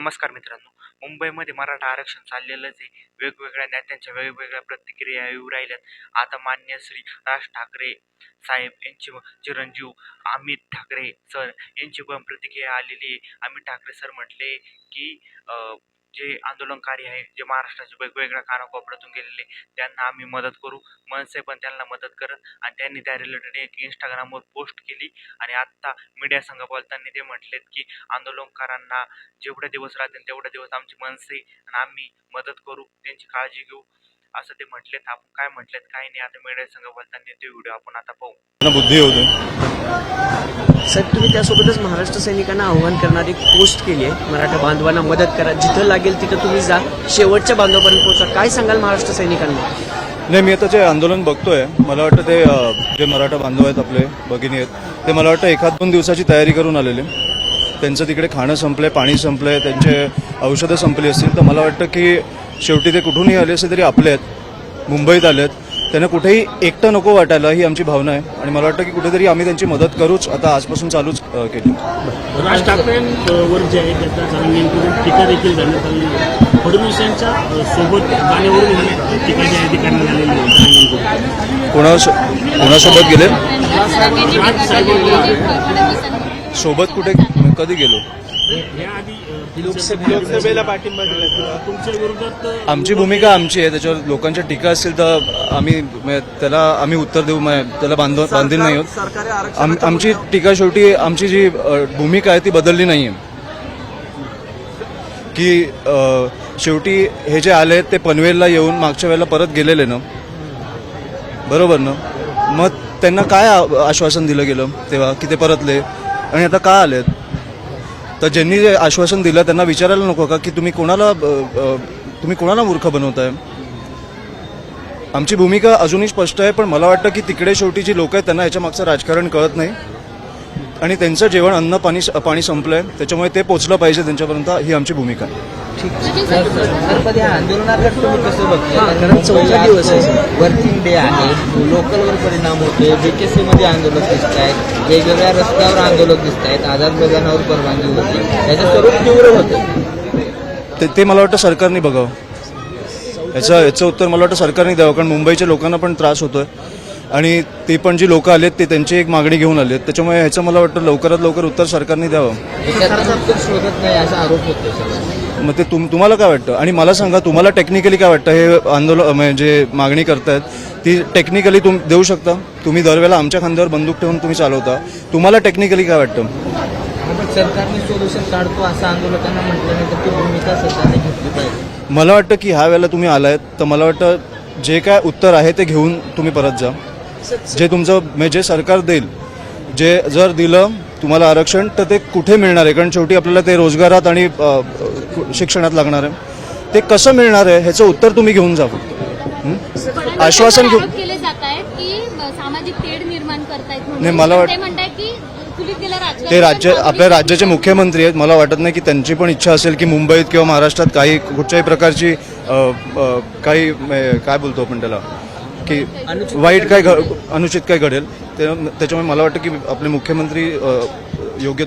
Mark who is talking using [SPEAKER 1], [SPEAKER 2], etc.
[SPEAKER 1] नमस्कार मित्रांनो. मुंबईमध्ये मराठा आरक्षण चाललेलंच आहे. वेगवेगळ्या नेत्यांच्या वेगवेगळ्या प्रतिक्रिया येऊ राहिल्यात. आता मान्य श्री राज ठाकरे साहेब यांची चिरंजीव अमित ठाकरे सर यांची पण प्रतिक्रिया आलेली आहे. अमित ठाकरे सर म्हटले की जे आंदोलनकारी आहे जे महाराष्ट्राच्या वेगवेगळ्या कानाकोपऱ्यातून गेलेले त्यांना आम्ही मदत करू. मनसे पण त्यांना मदत करत आणि त्यांनी त्या रिलेटेड एक इंस्टाग्रामवर पोस्ट केली आणि आत्ता मीडिया संघ बोलताना ते म्हटलेत की आंदोलनकारांना जेवढे दिवस राहतील तेवढे दिवस आमची मनसे आणि आम्ही मदत करू त्यांची काळजी घेऊ असं ते म्हटलेत. आपण काय म्हटलेत काय नाही. आता मीडिया संघ बोलताना ते व्हिडिओ आपण आता पाहू.
[SPEAKER 2] बुद्धी होऊ
[SPEAKER 3] साहेब तुम्ही त्यासोबतच महाराष्ट्र सैनिकांना आव्हान करणारी एक पोस्ट केली आहे. मराठा बांधवांना मदत करा. जिथं लागेल तिथं तुम्ही जा. शेवटच्या बांधवापर्यंत पोहोचा. काय सांगाल महाराष्ट्र सैनिकांना?
[SPEAKER 2] नाही मी आता जे आंदोलन बघतोय मला वाटतं ते जे मराठा बांधव आहेत आपले भगिनी आहेत ते मला वाटतं एखाद दोन दिवसाची तयारी करून आलेले. त्यांचं तिकडे खाणं संपलंय पाणी संपलंय त्यांचे औषधं संपली असतील तर मला वाटतं की शेवटी ते कुठूनही आले असे तरी आपले आहेत. मुंबईत आले आहेत त्यांना कुठेही एकटं नको वाटायला ही आमची भावना आहे. आणि मला वाटतं की कुठेतरी आम्ही त्यांची मदत करूच. आता आजपासून चालूच केली.
[SPEAKER 4] राज ठाकरेंवर जे आहे त्याचा टीका देखील करण्यात फडणवीसांच्या अ, सोबत गाण्यावरून टीका जी आहे ती करण्यात आलेली
[SPEAKER 2] कोणासो कोणासोबत गेले? सोबत कुठे कधी गेलो?
[SPEAKER 4] लोकसभेला पाठिंबा तुमच्या विरोधात
[SPEAKER 2] आमची भूमिका आमची आहे. त्याच्यावर लोकांच्या टीका असतील तर आम्ही त्याला आम्ही उत्तर देऊ. त्याला बांधील नाही आहोत आमची टीका शेवटी आमची जी भूमिका आहे ती बदलली नाही आहे. की शेवटी हे जे आले ते पनवेलला येऊन मागच्या वेळेला परत गेलेले ना? बरोबर ना? मग त्यांना काय आश्वासन दिलं गेलं तेव्हा की ते परतले? आणि आता का आलेत? तर ज्यांनी जे आश्वासन दिलं त्यांना विचारायला नको का की तुम्ही कोणाला तुम्ही कोणाला मूर्ख बनवताय? आमची भूमिका अजूनही स्पष्ट आहे पण मला वाटतं की तिकडे शेवटी जी लोक आहेत त्यांना याच्या मागचं राजकारण कळत नाही. आणि त्यांचं जेवण अन्न पाणी पाणी संपलंय. त्याच्यामुळे ते पोचलं पाहिजे त्यांच्यापर्यंत. ही आमची भूमिका आहे.
[SPEAKER 3] हां, कारण दिवस आहे.
[SPEAKER 5] वर्किंग डे आहे. लोकलवर परिणाम होते बीकेसी मध्ये आंदोलक दिसत आहेत वेगवेगळ्या रस्त्यावर आंदोलक दिसत आहेत आझाद मैदानावर परवानगी होती. त्याचं स्वरूप तीव्र होतं.
[SPEAKER 2] ते ते मला वाटतं सरकारने बघावं. याचं याचं उत्तर मला वाटतं सरकारने द्यावं. कारण मुंबईच्या लोकांना पण त्रास होतोय. आणि ते पण जी लोक आलेत ते त्यांची एक मागणी घेऊन आलेत. त्याच्यामुळे ह्याचं मला वाटतं लवकरात लवकर उत्तर सरकारने द्यावं.
[SPEAKER 5] शोधत नाही असा आरोप होतो
[SPEAKER 2] मग ते तुम तुम्हाला काय वाटतं? आणि मला सांगा तुम्हाला टेक्निकली काय वाटतं? हे आंदोलन म्हणजे मागणी करतायत ती टेक्निकली तुम देऊ शकता? तुम्ही दरवेळेला आमच्या खांद्यावर बंदूक ठेवून तुम्ही चालवता. तुम्हाला टेक्निकली काय वाटतं?
[SPEAKER 5] सरकारने सोल्युशन काढतो असं आंदोलकांना म्हटल्यानंतर ती भूमिका सरकारने घेतली पाहिजे
[SPEAKER 2] मला वाटतं की ह्या वेळेला तुम्ही आलायत तर मला वाटतं जे काय उत्तर आहे ते घेऊन तुम्ही परत जा. जे तुमचं म्हणजे जे सरकार देईल जे जर दिलं तुम्हाला आरक्षण तर ते कुठे मिळणार आहे? कारण शेवटी आपल्याला ते रोजगारात आणि शिक्षणात लागणार आहे. ते कसं मिळणार आहे? ह्याचं उत्तर तुम्ही घेऊन जा फक्त? आश्वासन घेऊ
[SPEAKER 6] आरोप केले जात आहेत की अ, सामाजिक तेढ निर्माण करतायत म्हणून.
[SPEAKER 2] नाही, मला वाट-
[SPEAKER 6] ते
[SPEAKER 2] राज्य आपल्या राज्याचे मुख्यमंत्री आहेत. मला वाटत नाही की त्यांची पण इच्छा असेल की मुंबईत किंवा महाराष्ट्रात काही कुठच्याही प्रकारची काही काय बोलतो आपण त्याला? की वाईट काय घ- अनुचित काय घडेल. ते- त्याच्यामुळे मला वाटतं की आपले मुख्यमंत्री योग्य